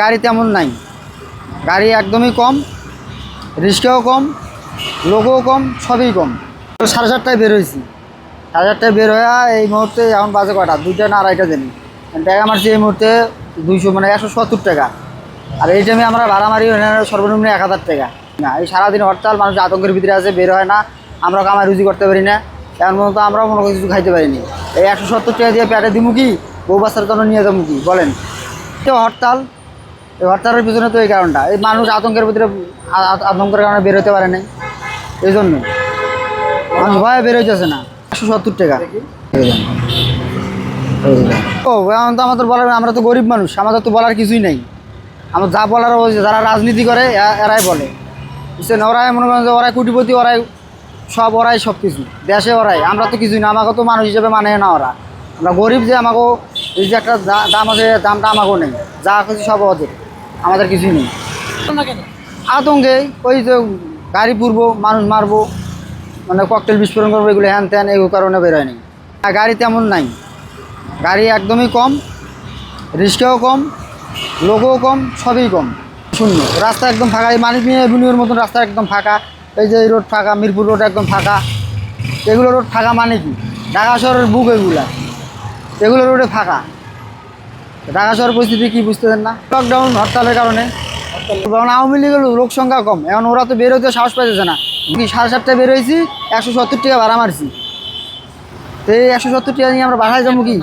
গাড়ি তেমন নাই। গাড়ি একদমই কম, রিস্কেও কম, লোকও কম, সবই কম। তো সাড়ে চারটায় বের হয়েছি। সাড়ে চারটায় বের হয়ে এই মুহূর্তে এখন বাজে কটা? দুইটা না আড়াইটা জানি। টাকা মারছি এই মুহূর্তে দুইশো মানে একশো সত্তর টাকা। আর এই টাইমে আমরা ভাড়া মারি সর্বনিম্ন এক হাজার টাকা। না, এই সারাদিন হরতাল, মানুষ আতঙ্কের ভিতরে আছে, বের হয় না। আমরা কামাই রুজি করতে পারি না। এখন পর্যন্ত আমরাও কোনো কিছু খাইতে পারিনি। এই একশো সত্তর টাকা দিয়ে পেটে দিমু কি? বউ বাচ্চার জন্য নিয়ে যাব কি? বলেন। তো হরতাল হরতালের পিছনে তো এই কারণটা। এই মানুষ আতঙ্কের ভিতরে আতঙ্কের কারণে বের হতে পারে নাই। এই জন্য। মানুষ ভয়ে বের হইতেছে না। একশো সত্তর টাকা। ও, এখন তো আমাদের বলার, আমরা তো গরিব মানুষ, আমাদের তো বলার কিছুই নাই। আমার যা বলার যারা রাজনীতি করে এরাই বলে। বুঝছেন? ওরাই মনে করেন যে ওরাই কোটিপতি, ওরাই সব ওরাই সব কিছু দেশে ওরাই। আমরা তো কিছুই না, আমাকে তো মানুষ হিসেবে মানে না ওরা। আমরা গরিব যে আমাকেও এই যে একটা দাম আছে, দামটা আমাকেও নেই। যা কিছু সব ওদের। আমাদের কিছুই নেই। আতঙ্কে ওই যে গাড়ি পুরবো মানুষ মারবো মানে ককটেল বিস্ফোরণ করব এগুলো হ্যান ত্যান এই কারণে বেরোয় নেই আর গাড়ি তেমন নাই। গাড়ি একদমই কম রিস্কেও কম লোকও কম সবই কম। শূন্য। রাস্তা একদম ফাঁকা এই মানিক নিয়ে এভিনিউর মতন রাস্তা একদম ফাঁকা এই যে এই রোড ফাঁকা মিরপুর রোড একদম ফাঁকা। এগুলো রোড ফাঁকা মানে কি? ঢাকা শহরের বুক এগুলা। এগুলো রোডে ফাঁকা। ঢাকা শহর পরিস্থিতি কি বুঝতেছেন না? লকডাউন হরতালের কারণে। কারণ আওয়ামী লীগের লোক সংখ্যা কম। এখন ওরা তো বেরোতে সাহস পাইতেছে না। সাড়ে সাতটায় বেরোইছি একশো সত্তর টাকা ভাড়া মারছি। তো এই একশো সত্তর টাকা নিয়ে আমরা বাসায় যাব কি?